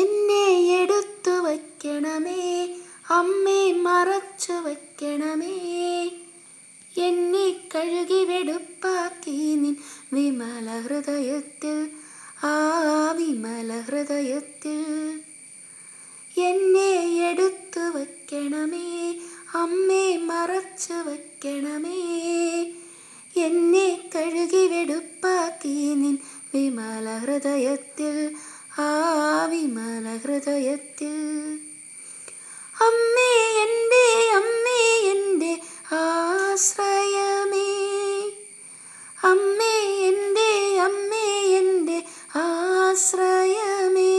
എന്നെ എടുത്തു വയ്ക്കണമേ അമ്മേ മറച്ചു വയ്ക്കണമേ. എന്നെ കഴുകി വെടുപ്പാക്കി നിൻ വിമല ഹൃദയത്തിൽ ആ വിമല ഹൃദയത്തിൽ. എന്നെ എടുത്തു വയ്ക്കണമേ അമ്മേ മറച്ചു വയ്ക്കണമേ. എന്നെ കഴുകി വെടുപ്പാക്കി നിൻ വിമല ഹൃദയത്തിൽ ആ ഹൃദയത്തിൽ അമ്മേ എന്റെ അമ്മേ എന്റെ ആശ്രയമേ. അമ്മേ എന്റെ അമ്മേ എന്റെ ആശ്രയമേ.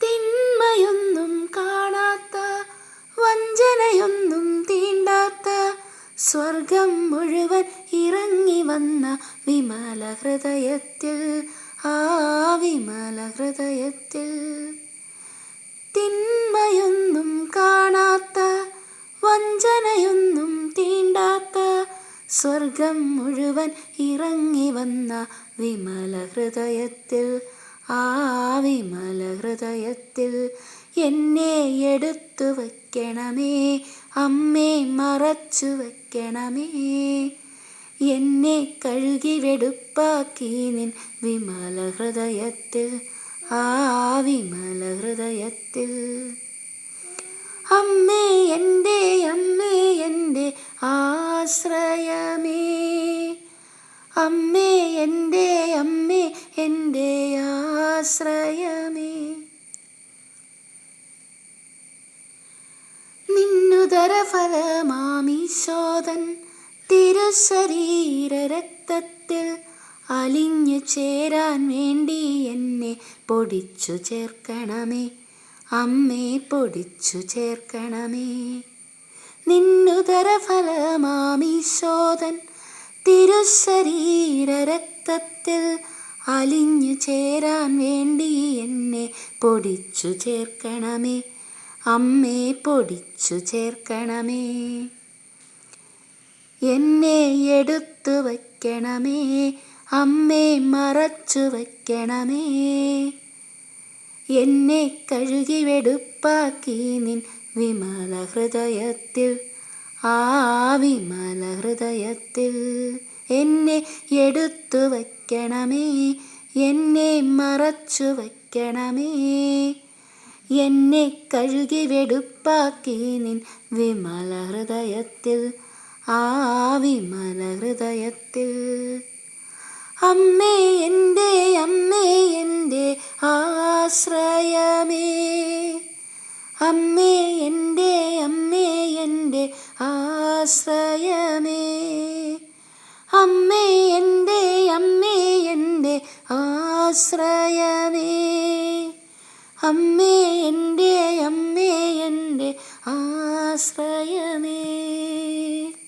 തിന്മയൊന്നും കാണാത്ത വഞ്ചനയൊന്നും തീണ്ടാത്ത സ്വർഗം മുഴുവൻ ഇറങ്ങി വന്ന വിമല ഹൃദയത്തിൽ ആ ഹൃദയത്തിൽ തിന്മയൊന്നും കാണാത്ത വഞ്ചനയൊന്നും തീണ്ടാത്ത സ്വർഗം മുഴുവൻ ഇറങ്ങി വന്ന വിമല ഹൃദയത്തിൽ ആ ഹൃദയത്തിൽ എന്നെ എടുത്തു വയ്ക്കണമേ അമ്മേ മറച്ചു വയ്ക്കണമേ എന്നെ കഴുകി വെടുപ്പാക്കി നിൻ വിമല ഹൃദയത്തിൽ ആ വിമല ഹൃദയത്തിൽ അമ്മേ എന്റെ അമ്മേ എന്റെ ആശ്രയമേ. അമ്മേ എന്റെ അമ്മേ എന്റെ ആശ്രയമേ. നിന്നുദര ഫലമാമീശോദൻ തിരുശരീര രക്തത്തിൽ അലിഞ്ഞു ചേരാൻ വേണ്ടി എന്നെ പൊടിച്ചു ചേർക്കണമേ. അമ്മേ പൊടിച്ചു ചേർക്കണമേ. നിന്നുതര ഫലമാമീശോദൻ തിരുശരീര രക്തത്തിൽ അലിഞ്ഞു ചേരാൻ വേണ്ടി എന്നെ പൊടിച്ചു ചേർക്കണമേ. അമ്മേ പൊടിച്ചു ചേർക്കണമേ. എന്നെ എടുത്തു വയ്ക്കണമേ അമ്മേ മറച്ചു വയ്ക്കണമേ എന്നെ കഴുകി വെടുപ്പാക്കി നിൻ വിമല ഹൃദയത്തിൽ ആ വിമല ഹൃദയത്തിൽ എന്നെ എടുത്തു വയ്ക്കണമേ എന്നെ മറച്ചു വയ്ക്കണമേ എന്നെ കഴുകി വെടുപ്പാക്കി നിൻ വിമല ഹൃദയത്തിൽ ആ വിമല ഹൃദയത്തിൽ അമ്മേ എന്റെ അമ്മേ എന്റെ ആശ്രയമേ. അമ്മേ എന്റെ അമ്മേ എന്റെ ആശ്രയമേ. അമ്മേ എന്റെ അമ്മേ എന്റെ ആശ്രയമേ. അമ്മേ എന്റെ അമ്മേ എന്റെ ആശ്രയമേ.